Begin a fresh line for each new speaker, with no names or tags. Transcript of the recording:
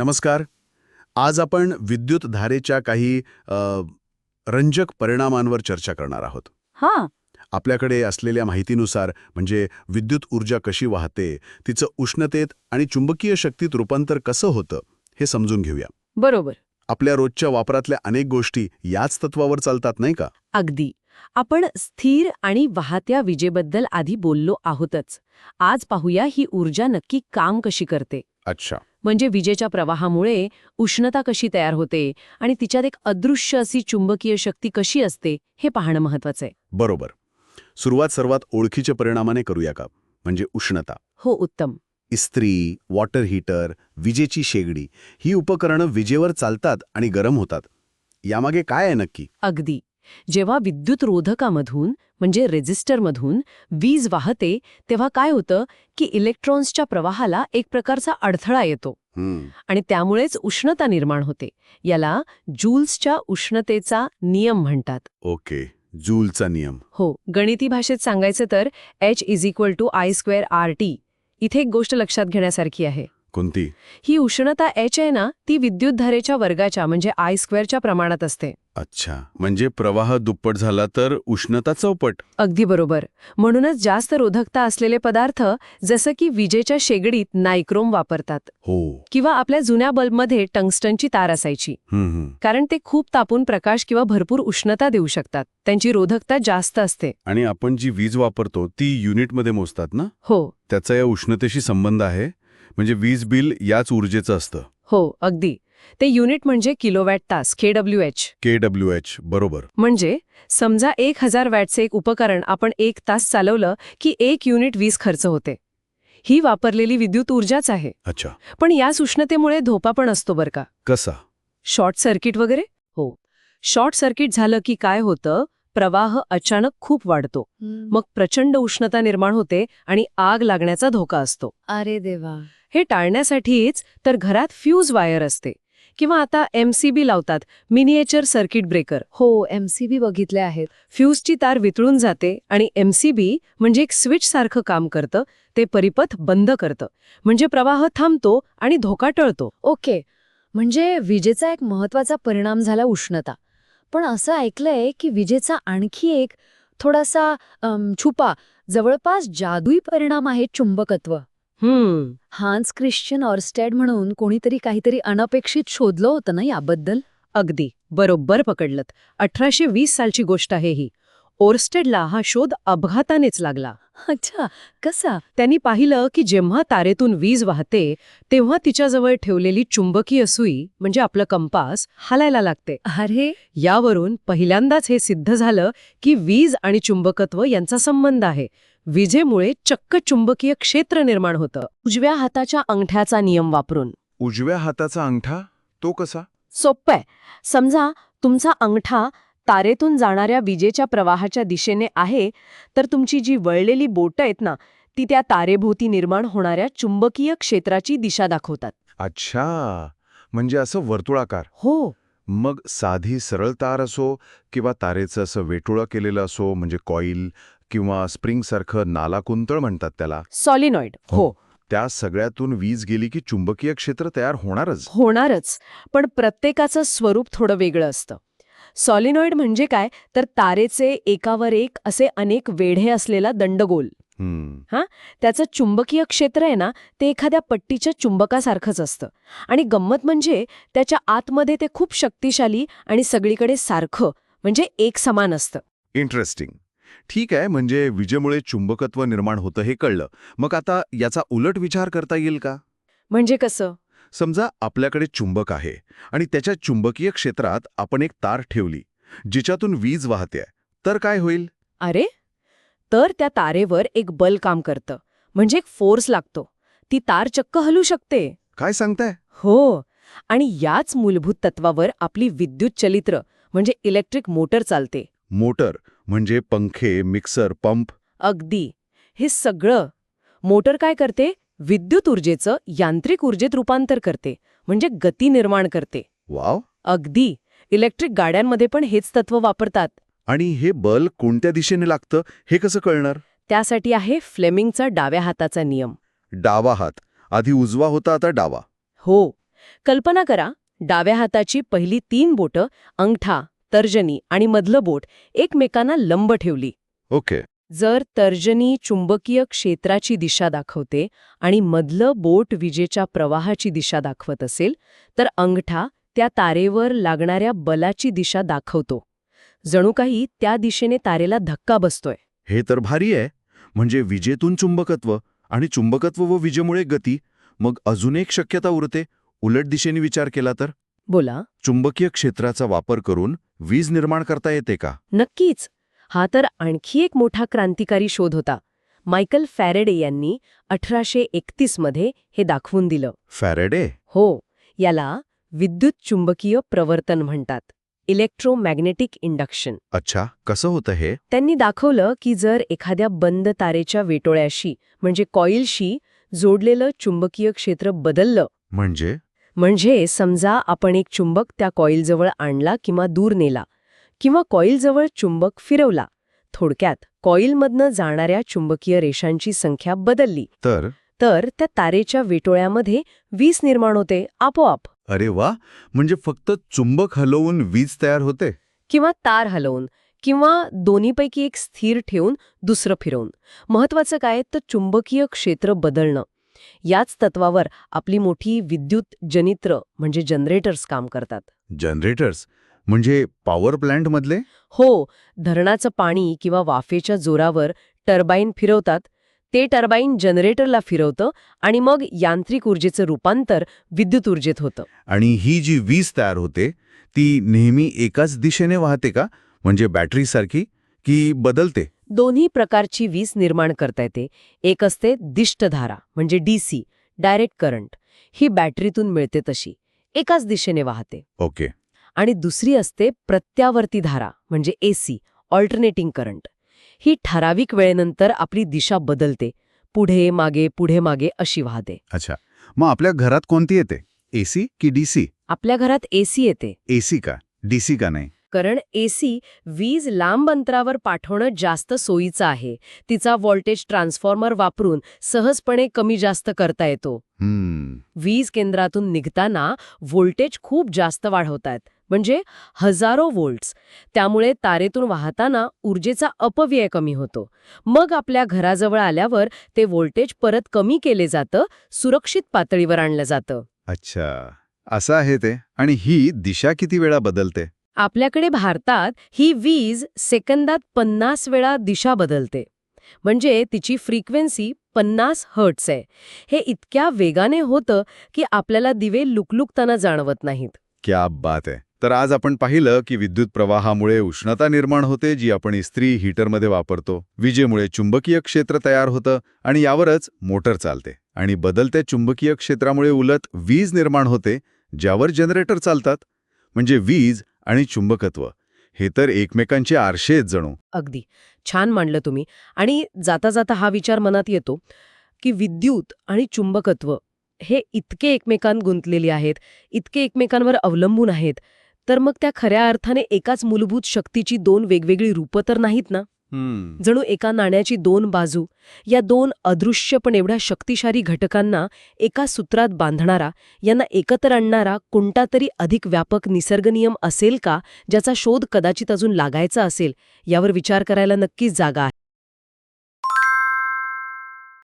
नमस्कार. आज आपण विद्युत धारेच्या काही रंजक परिणामांवर चर्चा करणार आहोत.
हा.
आपल्याकडे असलेल्या माहितीनुसार म्हणजे विद्युत ऊर्जा कशी वाहते तिचं उष्णतेत आणि चुंबकीय शक्तीत रूपांतर कसं होतं हे समजून घेऊया.
बरोबर.
आपल्या रोजच्या वापरातल्या अनेक गोष्टी याच तत्वावर चालतात नाही का?
अगदी. आपण स्थिर आणि वाहत्या विजेबद्दल आधी बोललो आहोतच. आज पाहूया ही ऊर्जा नक्की काम कशी करते.
अच्छा.
म्हणजे विजेच्या प्रवाहामुळे उष्णता कशी तयार होते आणि तिच्यात एक अदृश्य अशी चुंबकीय शक्ती कशी असते हे पाहणं महत्वाचं आहे.
बरोबर. सुरुवात सर्वात ओळखीच्या परिणामाने करूया का? म्हणजे उष्णता.
हो उत्तम.
इस्त्री वॉटर हीटर विजेची शेगडी ही उपकरणं विजेवर चालतात आणि गरम होतात. यामागे काय आहे नक्की?
अगदी. जेव्हा विद्युत रोधकामधून म्हणजे रेझिस्टरमधून वीज वाहते तेव्हा काय होतं की इलेक्ट्रॉन्सच्या प्रवाहाला एक प्रकारचा अडथळा येतो. आणि त्यामुळेच उष्णता निर्माण होते. याला जूल्सच्या उष्णतेचा नियम म्हणतात.
ओके. जूलचा नियम.
हो. गणिती भाषेत सांगायचं तर H is equal to I square R T इथे एक गोष्ट लक्षात घेण्यासारखी आहे.
कोणती?
ही उष्णता एच आहे ना ती विद्युत धारेच्या वर्गाच्या म्हणजे आय स्क्वेअरच्या प्रमाणात असते.
अच्छा. म्हणजे प्रवाह दुप्पट झाला तर उष्णता चौपट.
अगदी बरोबर. म्हणूनच जास्त रोधकता असलेले पदार्थ जसं की विजेच्या शेगडीत नायक्रोम वापरतात
हो.
किंवा आपल्या जुन्या बल्बमध्ये टंगस्टनची तार असायची.
हम्म, हम्म.
कारण ते खूप तापून प्रकाश किंवा भरपूर उष्णता देऊ शकतात. त्यांची रोधकता जास्त असते.
आणि आपण जी वीज वापरतो ती युनिटमध्ये मोजतात ना?
हो.
त्याचा या उष्णतेशी संबंध आहे. म्हणजे वीज बिल याच ऊर्जेचं असतं.
हो अगदी. ते युनिट म्हणजे किलोवॅट तास KW H
K W H बरोबर.
म्हणजे समजा एक हजार वॅटचे एक उपकरण आपण एक तास चालवलं की एक युनिट वीज खर्च होते. ही वापरलेली विद्युत ऊर्जाच आहे.
अच्छा.
पण याच उष्णतेमुळे धोपा पण असतो बरं का.
कसा?
शॉर्ट सर्किट वगैरे? हो. शॉर्ट सर्किट झालं की काय होतं? प्रवाह अचानक खूप वाढतो. मग प्रचंड उष्णता निर्माण होते आणि आग लागण्याचा धोका असतो.
अरे देवा.
हे टाळण्यासाठीच तर घरात फ्यूज वायर असते. किंवा आता एमसीबी लावतात. मिनिएचर सर्किट ब्रेकर
हो एमसीबी बघितले आहेत.
फ्यूजची तार वितळून जाते आणि एमसीबी म्हणजे एक स्विच सारखं काम करतं. ते परिपथ बंद करतं. म्हणजे प्रवाह थांबतो आणि धोका टळतो.
ओके. म्हणजे विजेचा एक महत्त्वाचा परिणाम झाला उष्णता. पण असं ऐकलंय की विजेचा आणखी एक थोडासा छुपा जवळपास जादुई परिणाम आहे चुंबकत्व.
हम्म.
हान्स क्रिश्चन ऑर्स्टॅड म्हणून कोणीतरी काहीतरी अनपेक्षित शोधलं होतं ना याबद्दल?
अगदी. बरोबर पकडलत. अठराशे वीस सालची गोष्ट आहे ही. ओर्स्टेडला हा शोध अपघातानेच लागला.
अच्छा कसा?
त्यांनी पाहिलं की जेव्हा तारेतून वीज वाहते तेव्हा तिच्याजवळ ठेवलेली चुंबकीय सुई म्हणजे आपलं कंपास हालायला लागते.
अरे!
यावरून पहिल्यांदाच हे सिद्ध झालं की वीज आणि चुंबकत्व यांचा संबंध आहे. विजेमुळे चक्क चुंबकीय क्षेत्र निर्माण होतं. उजव्या हाताच्या अंगठ्याचा नियम वापरून.
उजव्या हाताचा अंगठा? तो कसा?
सोप्प आहे. समजा तुमचा अंगठा तारेतून जाणाऱ्या विजेच्या प्रवाहाच्या दिशेने आहे तर तुमची जी वळलेली बोटं आहेत ना ती त्या तारेभोवती निर्माण होणाऱ्या चुंबकीय क्षेत्राची दिशा दाखवतात.
अच्छा म्हणजे असं वर्तुळाकार.
हो.
मग साधी सरळ तार असो किंवा तारेचं असं वेटोळं केलेलं असो म्हणजे कॉईल किंवा स्प्रिंगसारखं नाला कुंतळ म्हणतात त्याला.
सॉलिनॉइड हो.
त्या सगळ्यातून वीज गेली की चुंबकीय क्षेत्र तयार होणारच.
होणारच पण प्रत्येकाचं स्वरूप थोडं वेगळं असतं. सॉलिनॉइड म्हणजे काय? तर तारेचे एकावर एक असे अनेक वेढे असलेला दंडगोल.
हम्म.
त्याचं चुंबकीय क्षेत्र आहे ना ते एखाद्या पट्टीच्या चुंबकासारखंच असतं. आणि गंमत म्हणजे त्याच्या आतमध्ये ते खूप शक्तिशाली आणि सगळीकडे सारखं म्हणजे एक समान असतं.
इंटरेस्टिंग. ठीक आहे म्हणजे विजेमुळे चुंबकत्व निर्माण होतं हे कळलं. मग आता याचा उलट विचार करता येईल का?
म्हणजे कसं?
समजा आपल्याकडे चुंबक आहे आणि त्याच्या चुंबकीय क्षेत्रात आपण एक तार ठेवली जिच्यातून वीज वाहते तर काय होईल?
अरे! तर त्या तारेवर एक बल काम करतं म्हणजे एक फोर्स लागतो. ती तार चक्क हलू शकते.
काय सांगताय?
हो आणि याच मूलभूत तत्वावर आपली विद्युत चलित्र म्हणजे इलेक्ट्रिक मोटर चालते.
मोटर म्हणजे पंखे मिक्सर पंप?
अगदी. हे सगळं. मोटर काय करते? विद्युत ऊर्जेचं यांत्रिक ऊर्जेत रूपांतर करते म्हणजे गती निर्माण करते.
वाव!
अगदी! इलेक्ट्रिक गाड्यांमध्ये पण हेच तत्व वापरतात.
आणि हे बल कोणत्या दिशेने लागतं हे कसं कळणार?
त्यासाठी आहे फ्लेमिंगचा डाव्या हाताचा नियम.
डावा हात. आधी उजवा होता आता डावा.
हो. कल्पना करा डाव्या हाताची पहिली तीन बोटं अंगठा तर्जनी आणि मधलं बोट एकमेकांना लंब ठेवली.
ओके.
जर तर्जनी चुंबकीय क्षेत्राची दिशा दाखवते आणि मधलं बोट विजेच्या प्रवाहाची दिशा दाखवत असेल तर अंगठा त्या तारेवर लागणाऱ्या बलाची दिशा दाखवतो. जणू काही त्या दिशेने तारेला धक्का बसतोय.
हे तर भारी आहे. म्हणजे विजेतून चुंबकत्व आणि चुंबकत्व व विजेमुळे गती मग अजून एक शक्यता उरते. उलट दिशेने विचार केला तर?
बोला.
चुंबकीय क्षेत्राचा वापर करून वीज निर्माण करता येते का?
नक्कीच. हा तर आणखी एक मोठा क्रांतिकारी शोध होता. मायकल फॅरेडे यांनी अठराशे एकतीसमध्ये हे दाखवून दिलं.
फॅरेडे?
हो याला विद्युत चुंबकीय प्रवर्तन म्हणतात. Electromagnetic induction.
अच्छा कसं होतं हे?
त्यांनी दाखवलं की जर एखाद्या बंद तारेच्या वेटोळ्याशी म्हणजे कॉईलशी जोडलेलं चुंबकीय क्षेत्र बदललं.
म्हणजे?
म्हणजे समजा आपण एक चुंबक त्या कॉईलजवळ आणला किंवा दूर नेला. किंवा कॉईलजवळ चुंबक फिरवला. थोडक्यात कॉईलमधनं जाणाऱ्या चुंबकीय रेषांची संख्या बदलली.
तर?
तर त्या तारेच्या वेटोळ्यामध्ये वीज निर्माण होते आपोआप.
अरे वा! म्हणजे फक्त चुंबक हलवून वीज तयार होते?
किंवा तार हलवून किंवा दोन्हीपैकी एक स्थिर ठेवून दुसरं फिरवून. महत्वाचं काय? तर चुंबकीय क्षेत्र बदलणं. याच तत्वावर आपली मोठी विद्युत जनित्र म्हणजे जनरेटर्स काम करतात.
जनरेटर्स? म्हणजे पॉवर प्लांटमधले
हो धरणाचं पाणी किंवा वाफेच्या जोरावर टर्बाईन फिरवतात. ते टर्बाईन जनरेटरला फिरवतं आणि मग यांत्रिक ऊर्जेचं रूपांतर विद्युत ऊर्जेत होतं.
आणि ही जी वीज तयार होते ती नेहमी एकाच दिशेने वाहते का? म्हणजे बॅटरीसारखी की बदलते?
दोन्ही प्रकारची वीज निर्माण करता येते. एक असते दिष्टधारा म्हणजे डीसी डायरेक्ट करंट ही बॅटरीतून मिळते तशी. एकाच दिशेने वाहते.
ओके.
आणि दुसरी असते प्रत्यावर्ती धारा म्हणजे एसी ऑल्टरनेटिंग करंट ही ठराविक वेळेनंतर आपली दिशा बदलते. पुढे मागे पुढे मागे अशी वाहते.
अच्छा. मग आपल्या घरात कोणती येते? एसी की डीसी
आपल्या घरात एसी येते.
एसी का? डीसी का नाही?
कारण एसी वीज लांब अंतरावर पाठवणं जास्त सोयीचं आहे. तिचा व्होल्टेज ट्रान्सफॉर्मर वापरून सहजपणे कमी जास्त करता येतो.
हम्म.
वीज केंद्रातून निघताना व्होल्टेज खूप जास्त वाढवतायत म्हणजे हजारो व्होल्ट्स त्यामुळे तारेतून वाहताना ऊर्जेचा अपव्यय कमी होतो. मग आपल्या घराजवळ आल्यावर ते व्होल्टेज परत कमी केले जातं सुरक्षित पातळीवर आणलं जातं.
अच्छा. असं आहे ते. आणि ही दिशा किती वेळा बदलते?
आपल्याकडे भारतात ही वीज सेकंदात पन्नास वेळा दिशा बदलते. म्हणजे तिची फ्रिक्वेन्सी पन्नास हर्ट्स आहे. हे इतक्या वेगाने होतं की आपल्याला दिवे लुकलुकताना जाणवत नाहीत.
क्या बात आहे. तर आज आपण पाहिलं की विद्युत प्रवाहामुळे उष्णता निर्माण होते जी आपण इस्त्री हीटरमध्ये वापरतो. विजेमुळे चुंबकीय क्षेत्र तयार होतं आणि यावरच मोटर चालते. आणि बदलत्या चुंबकीय क्षेत्रामुळे उलट वीज निर्माण होते ज्यावर जनरेटर चालतात. म्हणजे वीज आणि चुंबकत्व. हे तर एकमेकांचे आरशे आहेत जणू.
अगदी. छान मांडलं तुम्ही. आणि जाता जाता हा विचार मनात येतो की विद्युत आणि चुंबकत्व हे इतके एकमेकांत गुंतलेले आहेत इतके एकमेकांवर अवलंबून आहेत तर मग त्या खऱ्या अर्थाने एकाच मूलभूत शक्तीची दोन वेगवेगळी रूपं तर नाहीत ना? जणू एका नाण्याची दोन बाजू या दोन अदृश्य पण एवढ्या शक्तिशाली घटकांना एका सूत्रात बांधणारा यांना एकत्र आणणारा कोणता तरी अधिक व्यापक निसर्गनियम असेल का ज्याचा शोध कदाचित अजून लागायचा असेल यावर विचार करायला नक्कीच जागा आहे.